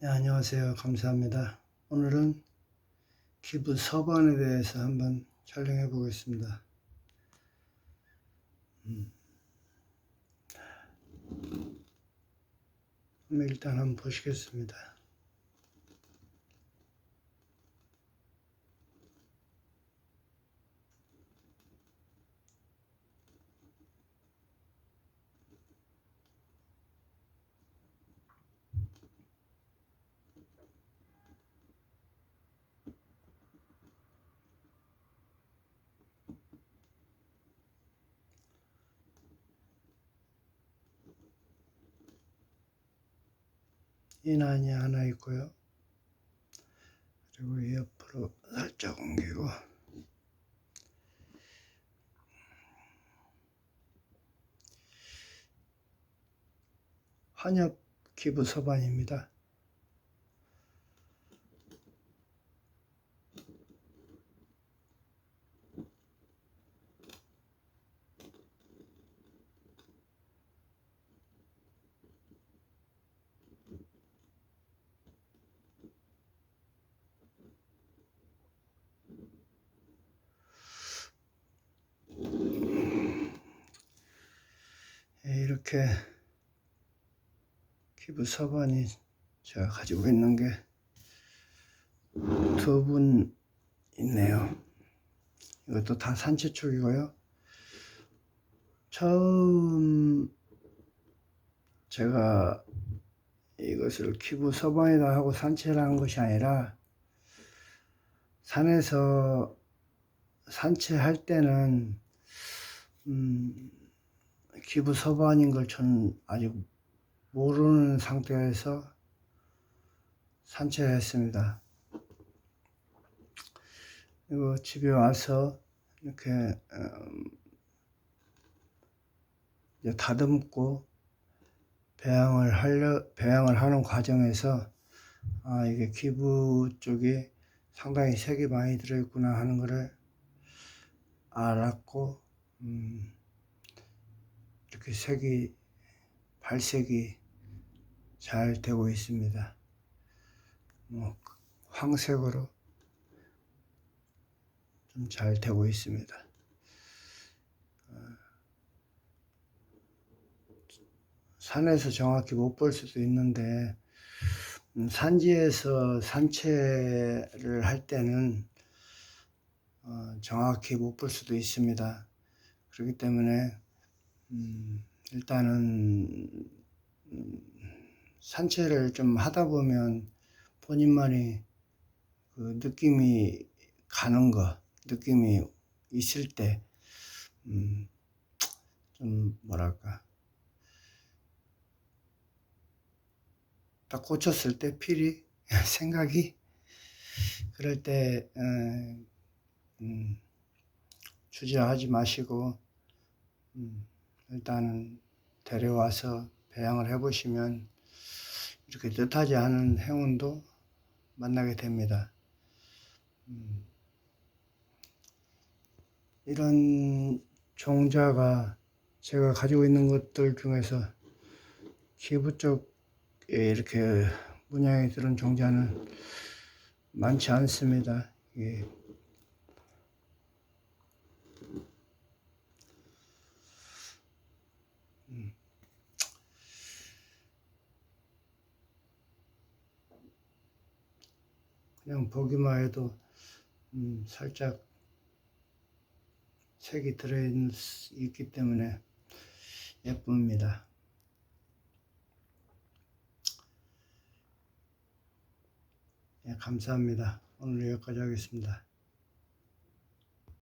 네, 안녕하세요. 감사합니다. 오늘은 기부 서반에 대해서 한번 촬영해 보겠습니다. 음. 일단 한번 보시겠습니다. 인안이 하나 있고요. 그리고 이 옆으로 살짝 옮기고 환엽 기부 서반입니다. 예, 이렇게 기부 서반이 제가 가지고 있는 게 두 분 있네요. 이것도 다 산채 쪽이고요. 처음 제가 이것을 기부 서반이다 하고 산채를 한 것이 아니라 산에서 산채할 때는 음, 기부 서반인 걸 저는 아직 모르는 상태에서 산책을 했습니다. 그리고 집에 와서 이렇게 음, 다듬고 배양을 하려 배양을 하는 과정에서 아 이게 기부 쪽에 상당히 색이 많이 들어있구나 하는 것을 알았고 음, 이렇게 색이 발색이 잘 되고 있습니다. 뭐 황색으로 좀 잘 되고 있습니다. 어, 산에서 정확히 못 볼 수도 있는데 음, 산지에서 산채를 할 때는 어, 정확히 못 볼 수도 있습니다. 그렇기 때문에 음, 일단은 음, 산책을 좀 하다 보면 본인만이 그 느낌이 가는 거, 느낌이 있을 때, 음, 좀 뭐랄까, 딱 꽂혔을 때 필이, 생각이, 그럴 때, 어, 음, 주저하지 마시고, 음, 일단은 데려와서 배양을 해보시면 이렇게 뜻하지 않은 행운도 만나게 됩니다. 음, 이런 종자가 제가 가지고 있는 것들 중에서 기부 쪽에 이렇게 문양이 들은 종자는 많지 않습니다. 예. 그냥 보기만 해도 음, 살짝 색이 들어있기 때문에 예쁩니다. 예, 감사합니다. 오늘 여기까지 하겠습니다.